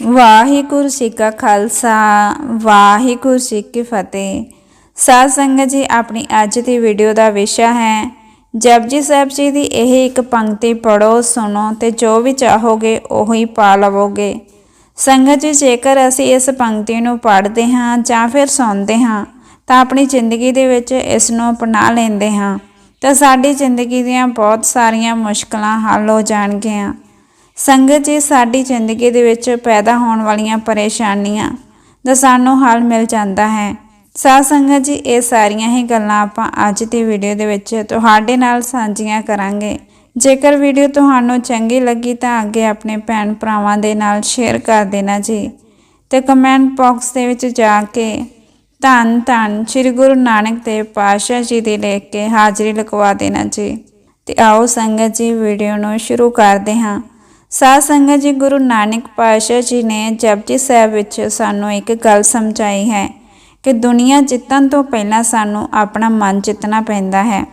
ਵਾਹਿਗੁਰੂ ਜੀ ਕਾ ਖਾਲਸਾ, ਵਾਹਿਗੁਰੂ ਜੀ ਕੀ ਫਤਿਹ। ਸਾਧ ਸੰਗਤ ਜੀ, ਆਪਣੀ ਅੱਜ ਦੀ ਵੀਡੀਓ ਦਾ ਵਿਸ਼ਾ ਹੈ ਜਪਜੀ ਸਾਹਿਬ ਜੀ ਦੀ ਇਹ ਇੱਕ ਪੰਕਤੀ ਪੜੋ ਸੁਣੋ ਤੇ ਜੋ ਵੀ ਚਾਹੋਗੇ ਉਹੀ ਪਾ ਲਵੋਗੇ। ਸੰਗਤ ਜੀ, ਜੇਕਰ ਅਸੀਂ ਇਸ ਪੰਕਤੀ ਨੂੰ ਪੜ੍ਹਦੇ ਹਾਂ ਜਾਂ ਫਿਰ ਸੁਣਦੇ ਹਾਂ, ਤਾਂ ਆਪਣੀ ਜ਼ਿੰਦਗੀ ਦੇ ਵਿੱਚ ਇਸ ਨੂੰ ਅਪਣਾ ਲੈਂਦੇ ਹਾਂ। ਤਾਂ ਸਾਡੀ ਜ਼ਿੰਦਗੀ ਦੀਆਂ ਬਹੁਤ ਸਾਰੀਆਂ ਮੁਸ਼ਕਲਾਂ ਹੱਲ ਹੋ ਜਾਣਗੀਆਂ। ਸੰਗਤ ਜੀ, ਸਾਡੀ ਜ਼ਿੰਦਗੀ ਦੇ ਵਿੱਚ ਪੈਦਾ ਹੋਣ ਵਾਲੀਆਂ ਪਰੇਸ਼ਾਨੀਆਂ ਦਾ ਸਾਨੂੰ ਹੱਲ ਮਿਲ ਜਾਂਦਾ ਹੈ। ਸਾਧ ਸੰਗਤ ਜੀ, ਇਹ ਸਾਰੀਆਂ ਹੀ ਗੱਲਾਂ ਆਪਾਂ ਅੱਜ ਦੀ ਵੀਡੀਓ ਦੇ ਵਿੱਚ ਤੁਹਾਡੇ ਨਾਲ ਸਾਂਝੀਆਂ ਕਰਾਂਗੇ। ਜੇਕਰ ਵੀਡੀਓ ਤੁਹਾਨੂੰ ਚੰਗੀ ਲੱਗੀ ਤਾਂ ਅੱਗੇ ਆਪਣੇ ਭੈਣ ਭਰਾਵਾਂ ਦੇ ਨਾਲ ਸ਼ੇਅਰ ਕਰ ਦੇਣਾ ਜੀ ਤੇ ਕਮੈਂਟ ਬਾਕਸ ਦੇ ਵਿੱਚ ਜਾ ਕੇ ਧੰਨ ਧੰਨ ਸ੍ਰੀ ਗੁਰੂ ਨਾਨਕ ਦੇਵ ਪਾਤਸ਼ਾਹ ਜੀ ਦੀ ਲਿਖ ਕੇ ਹਾਜ਼ਰੀ ਲਗਵਾ ਦੇਣਾ ਜੀ। ਤੇ ਆਓ ਸੰਗਤ ਜੀ, ਵੀਡੀਓ ਨੂੰ ਸ਼ੁਰੂ ਕਰਦੇ ਹਾਂ। ਸਾਧ ਸੰਗਤ ਜੀ ਗੁਰੂ ਨਾਨਕ ਪਾਤਸ਼ਾਹ ਜੀ ਨੇ ਜਪਜੀ ਸਾਹਿਬ ਵਿੱਚ ਸਾਨੂੰ ਇੱਕ ਗੱਲ ਸਮਝਾਈ ਹੈ ਕਿ ਦੁਨੀਆ ਜਿੱਤਣ ਤੋਂ ਪਹਿਲਾਂ ਸਾਨੂੰ ਆਪਣਾ ਮਨ ਜਿੱਤਣਾ ਪੈਂਦਾ ਹੈ।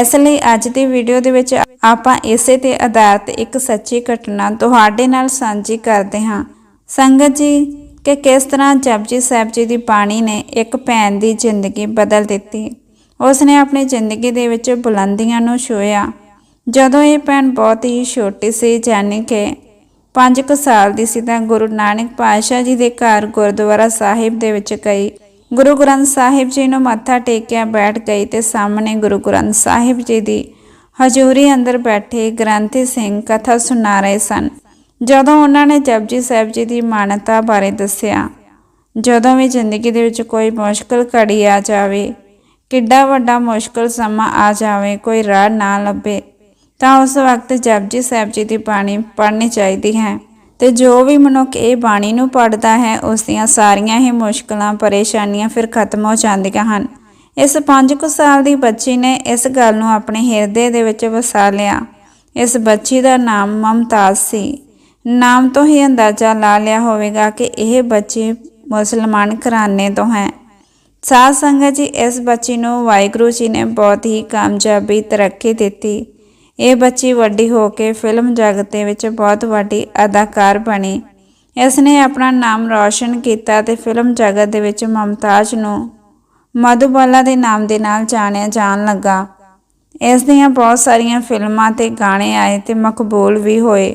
ਇਸ ਲਈ ਅੱਜ ਦੀ ਵੀਡੀਓ ਦੇ ਵਿੱਚ ਆਪਾਂ ਇਸੇ ਤੇ ਆਧਾਰਿਤ ਇੱਕ ਸੱਚੀ ਘਟਨਾ ਤੁਹਾਡੇ ਨਾਲ ਸਾਂਝੀ ਕਰਦੇ ਹਾਂ। ਸੰਗਤ ਜੀ, ਕਿ ਕਿਸ ਤਰ੍ਹਾਂ ਜਪਜੀ ਸਾਹਿਬ ਜੀ ਦੀ ਬਾਣੀ ਨੇ ਇੱਕ ਭੈਣ ਦੀ ਜ਼ਿੰਦਗੀ ਬਦਲ ਦਿੱਤੀ। ਉਸ ਨੇ ਆਪਣੀ ਜ਼ਿੰਦਗੀ ਦੇ ਵਿੱਚ ਬੁਲੰਦੀਆਂ ਨੂੰ ਛੂਹਿਆ। ਜਦੋਂ ਇਹ ਭੈਣ ਬਹੁਤ ਹੀ ਛੋਟੀ ਸੀ ਯਾਨੀ ਕਿ 5 ਸਾਲ ਦੀ ਸੀ, ਤਾਂ ਗੁਰੂ ਨਾਨਕ ਪਾਤਸ਼ਾਹ ਜੀ ਦੇ ਘਰ ਗੁਰਦੁਆਰਾ ਸਾਹਿਬ ਦੇ ਵਿੱਚ ਗਈ। ਗੁਰੂ ਗ੍ਰੰਥ ਸਾਹਿਬ ਜੀ ਨੂੰ ਮੱਥਾ ਟੇਕਿਆ ਬੈਠ ਗਈ ਤੇ ਸਾਹਮਣੇ ਗੁਰੂ ਗ੍ਰੰਥ ਸਾਹਿਬ ਜੀ ਦੀ ਹਜ਼ੂਰੀ ਅੰਦਰ ਬੈਠੇ ਗ੍ਰੰਥੀ ਸਿੰਘ ਕਥਾ ਸੁਣਾ ਰਹੇ ਸਨ। ਜਦੋਂ ਉਹਨਾਂ ਨੇ ਜਪਜੀ ਸਾਹਿਬ ਜੀ ਦੀ ਮਾਨਤਾ ਬਾਰੇ ਦੱਸਿਆ, ਜਦੋਂ ਵੀ ਜ਼ਿੰਦਗੀ ਦੇ ਵਿੱਚ ਕੋਈ ਮੁਸ਼ਕਲ ਘੜੀ ਆ ਜਾਵੇ, ਕਿੱਡਾ ਵੱਡਾ ਮੁਸ਼ਕਲ ਸਮਾਂ ਆ ਜਾਵੇ, ਕੋਈ ਰਾਹ ਨਾ ਲੱਭੇ ਤਾਂ ਉਸ ਵਕਤ ਜਪਜੀ ਸਾਹਿਬ ਜੀ ਦੀ ਬਾਣੀ ਪੜ੍ਹਨੀ ਚਾਹੀਦੀ ਹੈ ਤੇ ਜੋ ਵੀ ਮਨੁੱਖ ਇਹ ਬਾਣੀ ਨੂੰ ਪੜ੍ਹਦਾ ਹੈ, ਉਸ ਦੀਆਂ ਸਾਰੀਆਂ ਹੀ ਮੁਸ਼ਕਲਾਂ, ਪਰੇਸ਼ਾਨੀਆਂ ਫਿਰ ਖਤਮ ਹੋ ਜਾਂਦੀਆਂ ਹਨ। ਇਸ 5 ਕੁ ਸਾਲ ਦੀ ਬੱਚੀ ਨੇ ਇਸ ਗੱਲ ਨੂੰ ਆਪਣੇ ਹਿਰਦੇ ਦੇ ਵਿੱਚ ਵਸਾ ਲਿਆ। ਇਸ ਬੱਚੀ ਦਾ ਨਾਮ ਮਮਤਾਜ਼ ਸੀ। ਨਾਮ ਤੋਂ ਹੀ ਅੰਦਾਜ਼ਾ ਲਾ ਲਿਆ ਹੋਵੇਗਾ ਕਿ ਇਹ ਬੱਚੀ ਮੁਸਲਮਾਨ ਘਰਾਣੇ ਤੋਂ ਹੈ। ਸਾਧ ਸੰਗਤ ਜੀ, ਇਸ ਬੱਚੀ ਨੂੰ ਵਾਹਿਗੁਰੂ ਜੀ ਨੇ ਬਹੁਤ ਹੀ ਕਾਮਯਾਬੀ ਤਰੱਕੀ ਦਿੱਤੀ। ਇਹ ਬੱਚੀ ਵੱਡੀ ਹੋ ਕੇ ਫਿਲਮ ਜਗਤ ਦੇ ਵਿੱਚ ਬਹੁਤ ਵੱਡੀ ਅਦਾਕਾਰ ਬਣੀ। ਇਸ ਨੇ ਆਪਣਾ ਨਾਮ ਰੌਸ਼ਨ ਕੀਤਾ ਤੇ ਫਿਲਮ ਜਗਤ ਦੇ ਵਿੱਚ ਮਮਤਾਜ਼ ਨੂੰ ਮਧੂਬਾਲਾ ਦੇ ਨਾਮ ਦੇ ਨਾਲ ਜਾਣਿਆ ਜਾਣ ਲੱਗਾ। ਇਸ ਦੀਆਂ ਬਹੁਤ ਸਾਰੀਆਂ ਫਿਲਮਾਂ ਤੇ ਗਾਣੇ ਆਏ ਤੇ ਮਕਬੂਲ ਵੀ ਹੋਏ।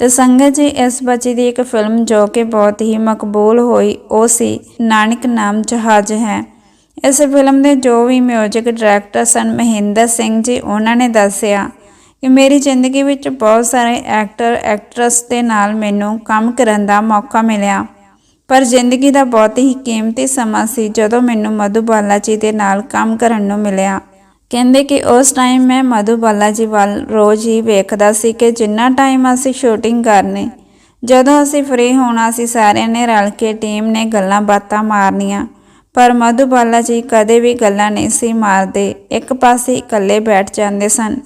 ਤੇ ਸੰਗਤ ਜੀ, ਇਸ ਬੱਚੀ ਦੀ ਇੱਕ ਫਿਲਮ ਜੋ ਕਿ ਬਹੁਤ ਹੀ ਮਕਬੂਲ ਹੋਈ, ਉਹ ਸੀ ਨਾਨਕ ਨਾਮ ਜਹਾਜ਼ ਹੈ। ਇਸ ਫਿਲਮ ਦੇ ਜੋ ਵੀ ਮਿਊਜ਼ਿਕ ਡਾਇਰੈਕਟਰ ਸਨ ਮਹਿੰਦਰ ਸਿੰਘ ਜੀ, ਉਹਨਾਂ ਨੇ ਦੱਸਿਆ ਕਿ ਮੇਰੀ ਜ਼ਿੰਦਗੀ ਵਿੱਚ ਬਹੁਤ ਸਾਰੇ ਐਕਟਰ, ਐਕਟਰਸ ਦੇ ਨਾਲ ਮੈਨੂੰ ਕੰਮ ਕਰਨ ਦਾ ਮੌਕਾ ਮਿਲਿਆ। ਪਰ ਜ਼ਿੰਦਗੀ ਦਾ ਬਹੁਤ ਹੀ ਕੀਮਤੀ ਸਮਾਂ ਸੀ ਜਦੋਂ ਮੈਨੂੰ ਮਧੂ ਬਾਲਾ ਜੀ ਦੇ ਨਾਲ ਕੰਮ ਕਰਨ ਨੂੰ ਮਿਲਿਆ। ਕਹਿੰਦੇ ਕਿ ਉਸ ਟਾਈਮ ਮੈਂ ਮਧੂ ਬਾਲਾ ਜੀ ਵੱਲ ਰੋਜ਼ ਹੀ ਵੇਖਦਾ ਸੀ ਕਿ ਜਿੰਨਾ ਟਾਈਮ ਅਸੀਂ ਸ਼ੂਟਿੰਗ ਕਰਨੀ, ਜਦੋਂ ਅਸੀਂ ਫ੍ਰੀ ਹੋਣਾ ਸੀ ਸਾਰਿਆਂ ਨੇ ਰਲ ਕੇ ਟੀਮ ਨੇ ਗੱਲਾਂ ਬਾਤਾਂ ਮਾਰਨੀਆਂ। ਪਰ ਮਧੂ ਬਾਲਾ ਜੀ ਕਦੇ ਵੀ ਗੱਲਾਂ ਨਹੀਂ ਸੀ ਮਾਰਦੇ, ਇੱਕ ਪਾਸੇ ਇਕੱਲੇ ਬੈਠ ਜਾਂਦੇ ਸਨ।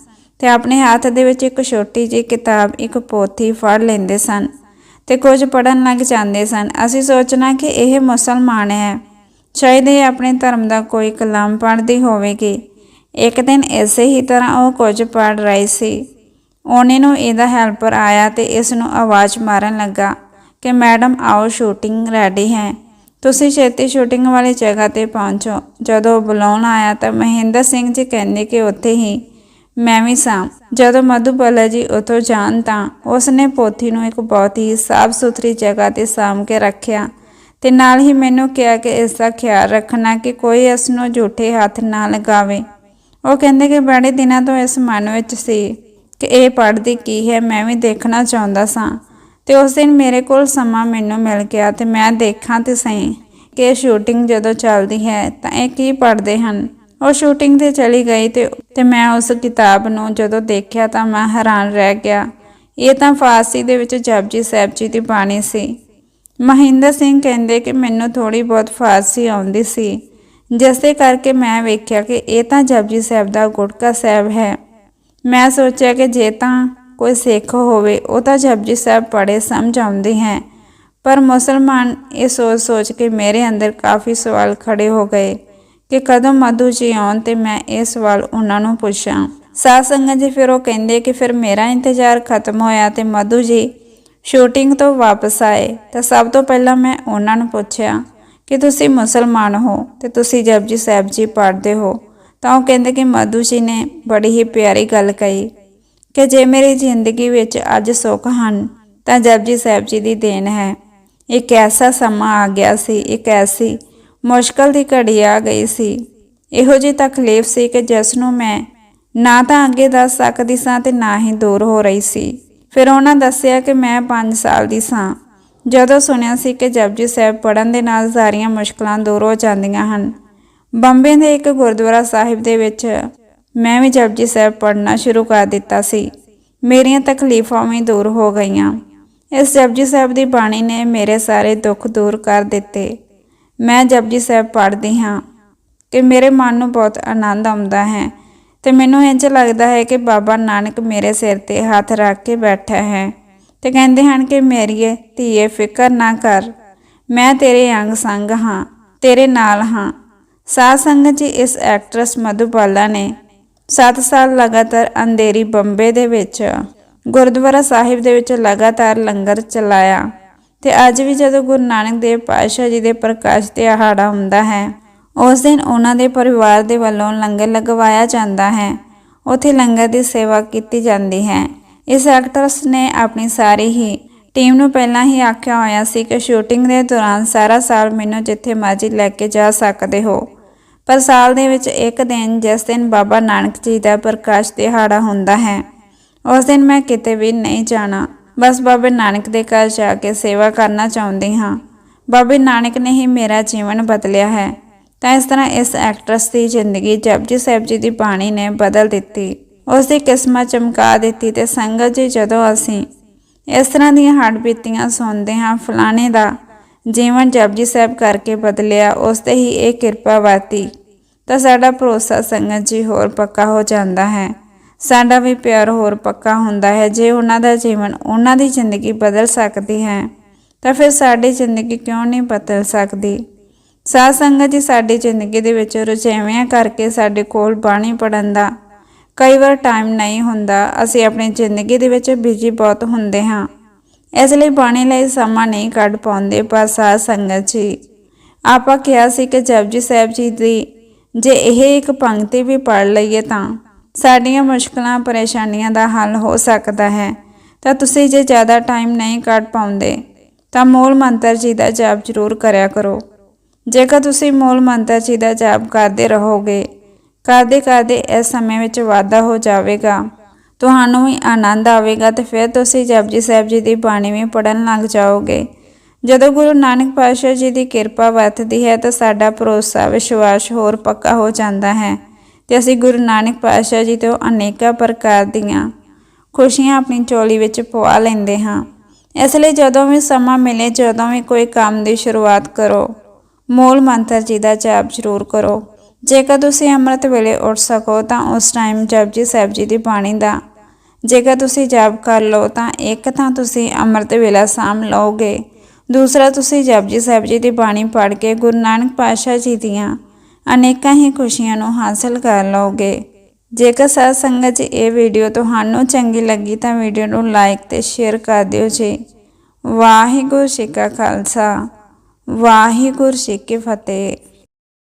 ਤੇ ਆਪਣੇ ਹੱਥ ਦੇ ਵਿੱਚ ਇੱਕ ਛੋਟੀ ਜਿਹੀ ਕਿਤਾਬ, ਇੱਕ ਪੋਥੀ ਫੜ ਲੈਂਦੇ ਸਨ ਤੇ ਕੁਝ ਪੜਨ ਲੱਗ ਜਾਂਦੇ ਸਨ। ਅਸੀਂ ਸੋਚਣਾ ਕਿ ਇਹ ਮੁਸਲਮਾਨ ਹੈ। ਸ਼ਾਇਦ ਇਹ ਆਪਣੇ ਧਰਮ ਦਾ ਕੋਈ ਕਲਾਮ ਪੜ੍ਹਦੀ ਹੋਵੇਗੀ। ਇੱਕ ਦਿਨ ਐਸੇ ਹੀ ਤਰ੍ਹਾਂ ਉਹ ਕੁਝ ਪੜ ਰਹੀ ਸੀ। ਉਹਨੇ ਨੂੰ ਇਹਦਾ ਹੈਲਪਰ ਆਇਆ ਤੇ ਇਸ ਨੂੰ ਆਵਾਜ਼ ਮਾਰਨ ਲੱਗਾ ਕਿ, ਮੈਡਮ, ਆਓ, ਸ਼ੂਟਿੰਗ ਰੈਡੀ ਹੈ। ਤੁਸੀਂ ਛੇਤੀ ਸ਼ੂਟਿੰਗ ਵਾਲੀ ਜਗ੍ਹਾ ਤੇ ਪਹੁੰਚੋ। ਜਦੋਂ ਬੁਲਾਉਣ ਆਇਆ ਤਾਂ ਮਹਿੰਦਰ ਸਿੰਘ ਜੀ ਕਹਿੰਦੇ ਕਿ ਉੱਥੇ ਹੀ ਮੈਂ ਵੀ ਸਾਂ। ਜਦੋਂ ਮਧੂਬਲਾ ਜੀ ਉਥੋਂ ਜਾਣ ਤਾਂ ਉਸਨੇ ਪੋਥੀ ਨੂੰ ਇੱਕ ਬਹੁਤ ਹੀ ਸਾਫ਼ ਸੁਥਰੀ ਜਗ੍ਹਾ ਤੇ ਸਾਂਭ ਕੇ ਰੱਖਿਆ ਤੇ ਨਾਲ ਹੀ ਮੈਨੂੰ ਕਿਹਾ ਕਿ ਇਸ ਦਾ ਖਿਆਲ ਰੱਖਣਾ ਕਿ ਕੋਈ ਇਸ ਨੂੰ ਝੂਠੇ ਹੱਥ ਨਾ ਲਗਾਵੇ। ਉਹ ਕਹਿੰਦੇ ਕਿ ਬੜੇ ਦਿਨਾਂ ਤੋਂ ਇਸ ਮਨ ਵਿੱਚ ਸੀ ਕਿ ਇਹ ਪੜ੍ਹਦੀ ਕੀ ਹੈ, ਮੈਂ ਵੀ ਦੇਖਣਾ ਚਾਹੁੰਦਾ ਸਾਂ। ਤੇ ਉਸ ਦਿਨ ਮੇਰੇ ਕੋਲ ਸਮਾਂ ਮੈਨੂੰ ਮਿਲ ਗਿਆ ਤੇ ਮੈਂ ਦੇਖਾਂ ਤੇ ਸਹੀ ਕਿ ਸ਼ੂਟਿੰਗ ਜਦੋਂ ਚੱਲਦੀ ਹੈ ਤਾਂ ਇਹ ਕੀ ਪੜ੍ਹਦੇ ਹਨ। ਉਹ ਸ਼ੂਟਿੰਗ ਤੇ ਚਲੀ ਗਈ ਤੇ ਤੇ ਮੈਂ ਉਸ ਕਿਤਾਬ ਨੂੰ ਜਦੋਂ ਦੇਖਿਆ ਤਾਂ ਮੈਂ ਹੈਰਾਨ ਰਹਿ ਗਿਆ। ਇਹ ਤਾਂ ਫਾਰਸੀ ਦੇ ਵਿੱਚ ਜਪਜੀ ਸਾਹਿਬ ਜੀ ਦੀ ਬਾਣੀ ਸੀ। ਮਹਿੰਦਰ ਸਿੰਘ ਕਹਿੰਦੇ ਕਿ ਮੈਨੂੰ ਥੋੜੀ ਬਹੁਤ ਫਾਰਸੀ ਆਉਂਦੀ ਸੀ। ਜਿਸ ਦੇ ਕਰਕੇ ਮੈਂ ਵੇਖਿਆ ਕਿ ਇਹ ਤਾਂ ਜਪਜੀ ਸਾਹਿਬ ਦਾ ਗੁਟਕਾ ਸਾਹਿਬ ਹੈ। ਮੈਂ ਸੋਚਿਆ ਕਿ ਜੇ ਤਾਂ ਕੋਈ ਸਿੱਖ ਹੋਵੇ, ਉਹ ਤਾਂ ਜਪਜੀ ਸਾਹਿਬ ਪੜ੍ਹੇ ਸਮਝ ਆਉਂਦੀ ਹੈ। ਪਰ ਮੁਸਲਮਾਨ ਇਹ ਸੋਚ ਸੋਚ ਕੇ ਮੇਰੇ ਅੰਦਰ ਕਾਫੀ ਸਵਾਲ ਖੜੇ ਹੋ ਗਏ। ਕਿ ਕਦੋਂ ਮਧੂ ਜੀ ਆਉਣ ਤੇ ਮੈਂ ਇਹ ਸਵਾਲ ਉਹਨਾਂ ਨੂੰ ਪੁੱਛਾਂ। ਸਾਧ ਸੰਗਤ ਜੀ ਫਿਰ ਉਹ ਕਹਿੰਦੇ ਕਿ ਫਿਰ ਮੇਰਾ ਇੰਤਜ਼ਾਰ ਖਤਮ ਹੋਇਆ ਤੇ ਮਧੂ ਜੀ ਸ਼ੂਟਿੰਗ ਤੋਂ ਵਾਪਸ ਆਏ। ਤਾਂ ਸਭ ਤੋਂ ਪਹਿਲਾਂ ਮੈਂ ਉਹਨਾਂ ਨੂੰ ਪੁੱਛਿਆ ਕਿ ਤੁਸੀਂ ਮੁਸਲਮਾਨ ਹੋ ਤੇ ਤੁਸੀਂ ਜਪਜੀ ਸਾਹਿਬ ਜੀ ਪੜ੍ਹਦੇ ਹੋ? ਤਾਂ ਉਹ ਕਹਿੰਦੇ ਕਿ ਮਧੂ ਜੀ ਨੇ ਬੜੀ ਹੀ ਪਿਆਰੀ ਗੱਲ ਕਹੀ ਕਿ ਜੇ ਮੇਰੀ ਜ਼ਿੰਦਗੀ ਵਿੱਚ ਅੱਜ ਸੁੱਖ ਹਨ, ਤਾਂ ਜਪਜੀ ਸਾਹਿਬ ਜੀ ਦੀ ਦੇਣ ਹੈ। ਇੱਕ ਐਸਾ ਸਮਾਂ ਆ ਗਿਆ ਸੀ, ਇੱਕ ਐਸੀ ਮੁਸ਼ਕਲ ਦੀ ਘੜੀ ਆ ਗਈ ਸੀ। ਇਹੋ ਜਿਹੀ ਤਕਲੀਫ ਸੀ ਕਿ ਜਿਸ ਨੂੰ ਮੈਂ ਨਾ ਤਾਂ ਅੱਗੇ ਦੱਸ ਸਕਦੀ ਸਾਂ ਤੇ ਨਾ ਹੀ ਦੂਰ ਹੋ ਰਹੀ ਸੀ। ਫਿਰ ਉਹਨਾਂ ਦੱਸਿਆ ਕਿ ਮੈਂ 5 ਸਾਲ ਦੀ ਸਾਂ। ਜਦੋਂ ਸੁਣਿਆ ਸੀ ਕਿ ਜਪਜੀ ਸਾਹਿਬ ਪੜਨ ਦੇ ਨਾਲ ਸਾਰੀਆਂ ਮੁਸ਼ਕਲਾਂ ਦੂਰ ਹੋ ਜਾਂਦੀਆਂ ਹਨ, ਬੰਬੇ ਦੇ ਇੱਕ ਗੁਰਦੁਆਰਾ ਸਾਹਿਬ ਦੇ ਵਿੱਚ ਮੈਂ ਵੀ ਜਪਜੀ ਸਾਹਿਬ ਪੜਨਾ ਸ਼ੁਰੂ ਕਰ ਦਿੱਤਾ ਸੀ। ਮੇਰੀਆਂ ਤਕਲੀਫਾਂ ਵੀ ਦੂਰ ਹੋ ਗਈਆਂ। ਇਸ ਜਪਜੀ ਸਾਹਿਬ ਦੀ ਬਾਣੀ ਨੇ ਮੇਰੇ ਸਾਰੇ ਦੁੱਖ ਦੂਰ ਕਰ ਦਿੱਤੇ। ਮੈਂ ਜਪਜੀ ਸਾਹਿਬ ਪੜ੍ਹਦੀ ਹਾਂ ਕਿ ਮੇਰੇ ਮਨ ਨੂੰ ਬਹੁਤ ਆਨੰਦ ਆਉਂਦਾ ਹੈ ਤੇ ਮੈਨੂੰ ਇੰਜ ਲੱਗਦਾ ਹੈ ਕਿ ਬਾਬਾ ਨਾਨਕ ਮੇਰੇ ਸਿਰ ਤੇ ਹੱਥ ਰੱਖ ਕੇ ਬੈਠਾ ਹੈ ਤੇ ਕਹਿੰਦੇ ਹਨ ਕਿ ਮੇਰੀਏ ਧੀਏ, ਫਿਕਰ ਨਾ ਕਰ। ਮੈਂ ਤੇਰੇ ਅੰਗ ਸੰਗ ਹਾਂ, ਤੇਰੇ ਨਾਲ ਹਾਂ। ਸਾਧ ਸੰਗਤ ਜੀ, ਇਸ ਐਕਟਰੈਸ ਮਧੂਬਾਲਾ ਨੇ 7 ਸਾਲ ਲਗਾਤਾਰ ਅੰਧੇਰੀ ਬੰਬੇ ਦੇ ਵਿੱਚ ਗੁਰਦੁਆਰਾ ਸਾਹਿਬ ਦੇ ਵਿੱਚ ਲਗਾਤਾਰ ਲੰਗਰ ਚਲਾਇਆ। ਤੇ ਅੱਜ ਵੀ ਜਦੋਂ ਗੁਰੂ ਨਾਨਕ ਦੇਵ ਪਾਤਸ਼ਾਹ ਜੀ ਦੇ ਪ੍ਰਕਾਸ਼ ਦਿਹਾੜਾ ਹੁੰਦਾ ਹੈ, ਉਸ ਦਿਨ ਉਹਨਾਂ ਦੇ ਪਰਿਵਾਰ ਦੇ ਵੱਲੋਂ ਲੰਗਰ ਲਗਵਾਇਆ ਜਾਂਦਾ ਹੈ। ਉੱਥੇ ਲੰਗਰ ਦੀ ਸੇਵਾ ਕੀਤੀ ਜਾਂਦੀ ਹੈ। ਇਸ ਐਕਟਰਸ ਨੇ ਆਪਣੀ ਸਾਰੀ ਹੀ ਟੀਮ ਨੂੰ ਪਹਿਲਾਂ ਹੀ ਆਖਿਆ ਹੋਇਆ ਸੀ ਕਿ ਸ਼ੂਟਿੰਗ ਦੇ ਦੌਰਾਨ ਸਾਰਾ ਸਾਲ ਮੈਨੂੰ ਜਿੱਥੇ ਮਰਜ਼ੀ ਲੈ ਕੇ ਜਾ ਸਕਦੇ ਹੋ। ਪਰ ਸਾਲ ਦੇ ਵਿੱਚ ਇੱਕ ਦਿਨ ਜਿਸ ਦਿਨ ਬਾਬਾ ਨਾਨਕ ਜੀ ਦਾ ਪ੍ਰਕਾਸ਼ ਦਿਹਾੜਾ ਹੁੰਦਾ ਹੈ, ਉਸ ਦਿਨ ਮੈਂ ਕਿਤੇ ਵੀ ਨਹੀਂ ਜਾਣਾ। ਬਸ ਬਾਬੇ ਨਾਨਕ ਦੇ ਘਰ ਜਾ ਕੇ ਸੇਵਾ ਕਰਨਾ ਚਾਹੁੰਦੀ ਹਾਂ। ਬਾਬੇ ਨਾਨਕ ਨੇ ਹੀ ਮੇਰਾ ਜੀਵਨ ਬਦਲਿਆ ਹੈ। ਤਾਂ ਇਸ ਤਰ੍ਹਾਂ ਇਸ ਐਕਟਰਸ ਦੀ ਜ਼ਿੰਦਗੀ ਜਪਜੀ ਸਾਹਿਬ ਜੀ ਦੀ ਬਾਣੀ ਨੇ ਬਦਲ ਦਿੱਤੀ। ਉਸ ਦੀ ਕਿਸਮਤ ਚਮਕਾ ਦਿੱਤੀ ਤੇ ਸੰਗਤ ਜੀ ਜਦੋਂ ਅਸੀਂ ਇਸ ਤਰ੍ਹਾਂ ਦੀਆਂ ਹੱਡ ਬੀਤੀਆਂ ਸੁਣਦੇ ਹਾਂ, ਫਲਾਣੇ ਦਾ ਜੀਵਨ ਜਪਜੀ ਸਾਹਿਬ ਕਰਕੇ ਬਦਲਿਆ ਉਸ ਤੇ ਹੀ ਇਹ ਕਿਰਪਾ ਵਾਤੀ ਤਾਂ ਸਾਡਾ ਭਰੋਸਾ ਸੰਗਤ ਜੀ ਹੋਰ ਪੱਕਾ ਹੋ ਜਾਂਦਾ ਹੈ। ਸਾਡਾ ਵੀ ਪਿਆਰ ਹੋਰ ਪੱਕਾ ਹੁੰਦਾ ਹੈ। ਜੇ ਉਹਨਾਂ ਦਾ ਜੀਵਨ ਉਹਨਾਂ ਦੀ ਜ਼ਿੰਦਗੀ ਬਦਲ ਸਕਦੀ ਹੈ, ਤਾਂ ਫਿਰ ਸਾਡੀ ਜ਼ਿੰਦਗੀ ਕਿਉਂ ਨਹੀਂ ਬਦਲ ਸਕਦੀ? ਸਾਧ ਸੰਗਤ ਜੀ, ਸਾਡੀ ਜ਼ਿੰਦਗੀ ਦੇ ਵਿੱਚ ਰੁਝੇਵਿਆਂ ਕਰਕੇ ਸਾਡੇ ਕੋਲ ਬਾਣੀ ਪੜਨ ਦਾ ਕਈ ਵਾਰ ਟਾਈਮ ਨਹੀਂ ਹੁੰਦਾ। ਅਸੀਂ ਆਪਣੀ ਜ਼ਿੰਦਗੀ ਦੇ ਵਿੱਚ ਬਿਜ਼ੀ ਬਹੁਤ ਹੁੰਦੇ ਹਾਂ। ਇਸ ਲਈ ਬਾਣੀ ਲਈ ਸਮਾਂ ਨਹੀਂ ਕੱਢ ਪਾਉਂਦੇ। ਪਰ ਸਾਧ ਸੰਗਤ ਜੀ, ਆਪਾਂ ਕਿਹਾ ਸੀ ਕਿ ਜਪਜੀ ਸਾਹਿਬ ਜੀ ਦੀ ਜੇ ਇਹ ਇੱਕ ਪੰਕਤੀ ਵੀ ਪੜ ਲਈਏ ਤਾਂ ਸਾਡੀਆਂ ਮੁਸ਼ਕਲਾਂ, ਪਰੇਸ਼ਾਨੀਆਂ ਦਾ ਹੱਲ ਹੋ ਸਕਦਾ ਹੈ। ਤਾਂ ਤੁਸੀਂ ਜੇ ਜ਼ਿਆਦਾ ਟਾਈਮ ਨਹੀਂ ਕੱਢ ਪਾਉਂਦੇ, ਤਾਂ ਮੂਲ ਮੰਤਰ ਜੀ ਦਾ ਜਾਪ ਜ਼ਰੂਰ ਕਰਿਆ ਕਰੋ। ਜੇਕਰ ਤੁਸੀਂ ਮੂਲ ਮੰਤਰ ਜੀ ਦਾ ਜਾਪ ਕਰਦੇ ਰਹੋਗੇ ਕਰਦੇ ਕਰਦੇ ਇਸ ਸਮੇਂ ਵਿੱਚ ਵਾਧਾ ਹੋ ਜਾਵੇਗਾ। ਤੁਹਾਨੂੰ ਵੀ ਆਨੰਦ ਆਵੇਗਾ ਤੇ ਫਿਰ ਤੁਸੀਂ ਜਪਜੀ ਸਾਹਿਬ ਜੀ ਦੀ ਬਾਣੀ ਵੀ ਪੜਨ ਲੱਗ ਜਾਓਗੇ। ਜਦੋਂ ਗੁਰੂ ਨਾਨਕ ਪਾਤਸ਼ਾਹ ਜੀ ਦੀ ਕਿਰਪਾ ਵਰਤਦੀ ਹੈ ਤਾਂ ਸਾਡਾ ਭਰੋਸਾ, ਵਿਸ਼ਵਾਸ ਹੋਰ ਪੱਕਾ ਹੋ ਜਾਂਦਾ ਹੈ। ਤੇ ਅਸੀਂ ਗੁਰੂ ਨਾਨਕ ਪਾਤਸ਼ਾਹ ਜੀ ਤੋਂ ਅਨੇਕਾਂ ਪ੍ਰਕਾਰ ਦੀਆਂ ਖੁਸ਼ੀਆਂ ਆਪਣੀ ਚੋਲੀ ਵਿੱਚ ਪਵਾ ਲੈਂਦੇ ਹਾਂ। ਇਸ ਲਈ ਜਦੋਂ ਵੀ ਸਮਾਂ ਮਿਲੇ, ਜਦੋਂ ਵੀ ਕੋਈ ਕੰਮ ਦੀ ਸ਼ੁਰੂਆਤ ਕਰੋ, ਮੂਲ ਮੰਤਰ ਜੀ ਦਾ ਜਾਪ ਜ਼ਰੂਰ ਕਰੋ। ਜੇਕਰ ਤੁਸੀਂ ਅੰਮ੍ਰਿਤ ਵੇਲੇ ਉੱਠ ਸਕੋ, ਤਾਂ ਉਸ ਟਾਈਮ ਜਪਜੀ ਸਾਹਿਬ ਜੀ ਦੀ ਬਾਣੀ ਦਾ ਜੇਕਰ ਤੁਸੀਂ ਜਾਪ ਕਰ ਲਓ, ਤਾਂ ਇੱਕ ਤਾਂ ਤੁਸੀਂ ਅੰਮ੍ਰਿਤ ਵੇਲਾ ਸਾਂਭ ਲਓਗੇ, ਦੂਸਰਾ ਤੁਸੀਂ ਜਪਜੀ ਸਾਹਿਬ ਜੀ ਦੀ ਬਾਣੀ ਪੜ੍ਹ ਕੇ ਗੁਰੂ ਨਾਨਕ ਪਾਤਸ਼ਾਹ ਜੀ ਦੀਆਂ ਅਨੇਕਾਂ ਹੀ ਖੁਸ਼ੀਆਂ ਨੂੰ ਹਾਸਲ ਕਰ ਲਓਗੇ। ਜੇਕਰ ਸਾਧ ਸੰਗਤ ਜੀ ਇਹ ਵੀਡੀਓ ਤੁਹਾਨੂੰ ਚੰਗੀ ਲੱਗੀ ਤਾਂ ਵੀਡੀਓ ਨੂੰ ਲਾਈਕ ਤੇ ਸ਼ੇਅਰ ਕਰ ਦਿਓ ਜੀ। ਵਾਹਿਗੁਰੂ ਜੀ ਕਾ ਖਾਲਸਾ, ਵਾਹਿਗੁਰੂ ਜੀ ਕੀ ਫਤਿਹ।